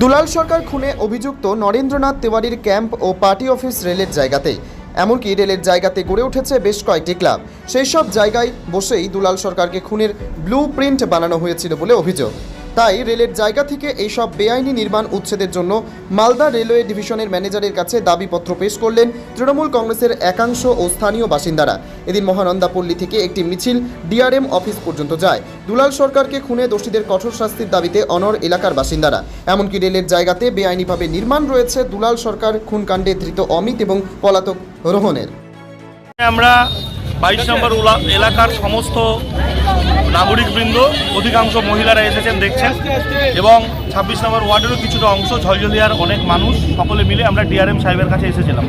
দুলাল সরকার খুনে অভিযুক্ত নরেন্দ্রনাথ তেওয়ারির ক্যাম্প ও পার্টি অফিস রেলের জায়গাতেই। এমনকি রেলের জায়গাতে গড়ে উঠেছে বেশ কয়েকটি ক্লাব। সেই সব জায়গায় বসেই দুলাল সরকারকে খুনের ব্লু প্রিন্ট বানানো হয়েছিল বলে অভিযোগ। তাই রেলের জায়গা থেকে এইসব বেআইনি নির্মাণ উচ্ছেদের জন্য মালদা রেলওয়ে ডিভিশনের ম্যানেজারের কাছে দাবিপত্র পেশ করলেন তৃণমূল কংগ্রেসের একাংশ ও স্থানীয় বাসিন্দারা। এদিন মহানন্দাপল্লী থেকে একটি মিছিল ডিআরএম অফিস পর্যন্ত যায়। দুলাল সরকারকে খুনে দোষীদের কঠোর শাস্তির দাবিতে অনর এলাকার বাসিন্দারা। এমনকি রেলের জায়গাতে বেআইনিভাবে নির্মাণ রয়েছে দুলাল সরকার খুনকাণ্ডে ধৃত অমিত এবং পলাতক রোহনের। আমরা বাইশ নম্বর এলাকার সমস্ত নাগরিকবৃন্দ, অধিকাংশ মহিলারা এসেছেন, দেখছেন। এবং ছাব্বিশ নম্বর ওয়ার্ডেরও কিছুটা অংশ ঝলঝলিয়ার অনেক মানুষ, সকলে মিলে আমরা ডিআরএম সাহেবের কাছে এসেছিলাম।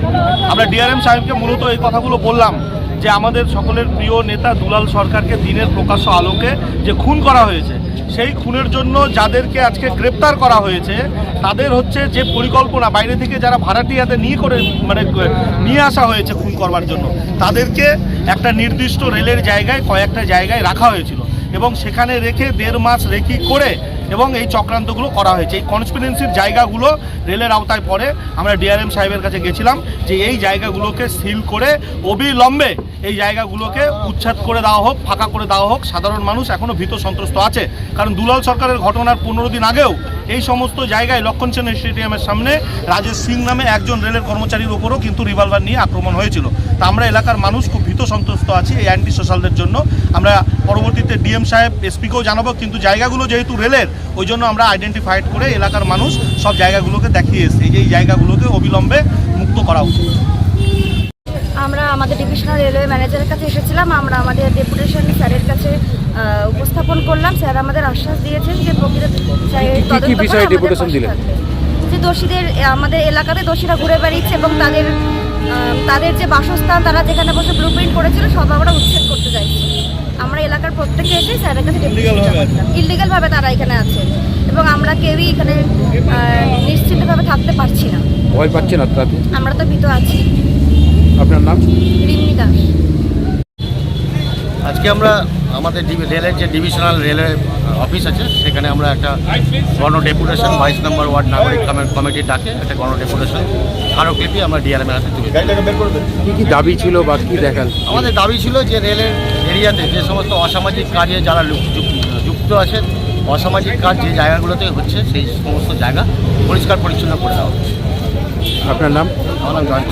আমরা ডিআরএম সাহেবকে মূলত এই কথাগুলো বললাম, যে আমাদের সকলের প্রিয় নেতা দুলাল সরকারকে দিনের প্রকাশ্য আলোকে যে খুন করা হয়েছে, সেই খুনের জন্য যাদেরকে আজকে গ্রেপ্তার করা হয়েছে, তাদের হচ্ছে যে পরিকল্পনা, বাইরে থেকে যারা ভাড়াটিয়াদের নিয়ে করে মানে নিয়ে আসা হয়েছে খুন করবার জন্য, তাদেরকে একটা নির্দিষ্ট রেলের জায়গায়, কয়েকটা জায়গায় রাখা হয়েছিল। এবং সেখানে রেখে দেড় মাস রেখি করে এবং এই চক্রান্তগুলো করা হয়েছে। এই কনসপিরেন্সির জায়গাগুলো রেলের আওতায় পরে আমরা ডিআরএম সাহেবের কাছে গেছিলাম যে এই জায়গাগুলোকে সিল করে অবিলম্বে এই জায়গাগুলোকে উচ্ছেদ করে দেওয়া হোক, ফাঁকা করে দেওয়া হোক। সাধারণ মানুষ এখনও ভীত সন্ত্রস্ত আছে। কারণ দুলাল সরকারের ঘটনার পনেরো দিন আগেও এই সমস্ত জায়গায় লক্ষণ সেন স্টেডিয়ামের সামনে রাজেশ সিং নামে একজন রেলের কর্মচারীর উপরও কিন্তু রিভলভার নিয়ে আক্রমণ হয়েছিল। তা আমরা এলাকার মানুষ খুব ভীত সন্তুষ্ট আছি এই অ্যান্টি সোশ্যালদের জন্য। আমরা পরবর্তীতে ডিএম সাহেব, এসপিকেও জানাব, কিন্তু জায়গাগুলো যেহেতু রেলের, ওই জন্য আমরা আইডেন্টিফাইড করে এলাকার মানুষ সব জায়গাগুলোকে দেখিয়ে এসেছে। এই জায়গাগুলোকে অবিলম্বে মুক্ত করা উচিত। আমাদের ডিভিশনাল রেলওয়ে ম্যানেজারের কাছে এসেছিলাম আমরা আমাদের ডেপুটেশন স্যারের কাছে উপস্থাপন করলাম। স্যার আমাদের আশ্বাস দিয়েছেন যে। যে দোষীদের আমাদের এলাকাতে দোষীরা ঘুরে বেড়িয়েছে এবং তাদের তাদের যে বাসস্থান তারা যেখানে বসে ব্লু প্রিন্ট করেছিল সব আমরা উচ্ছেদ করতে চাইছি। আমরা এলাকার প্রত্যেকে এসে স্যারের কাছে ইলিগাল ভাবে তারা এখানে আছে এবং আমরা কেউই এখানে নিশ্চিন্তভাবে থাকতে পারছি না। ভয় পাচ্ছেন আপনারা আমরা তো ভীত আছি। আপনার নাম? আজকে আমরা আমাদের ডিভি- রেলের যে ডিভিশনাল রেলের অফিস আছে সেখানে আমরা একটা গণ ডেপুটেশন বাইশ নম্বর ওয়ার্ড নাগরিক কমে- কমিটির ডাকে একটা গণ ডেপুটেশন স্মারকলিপি আমরা ডিআরএমের হাতে তুলে। কি কি দাবি ছিল বা কি দেখান আমাদের দাবি ছিল যে রেলের এরিয়াতে যে সমস্ত অসামাজিক কাজে যারা যুক্ত আছেন অসামাজিক কাজ যে জায়গাগুলোতে হচ্ছে সেই সমস্ত জায়গা পরিষ্কার পরিচ্ছন্ন করে দেওয়া হচ্ছে। আপনার নাম? আমার নাম জয়ন্ত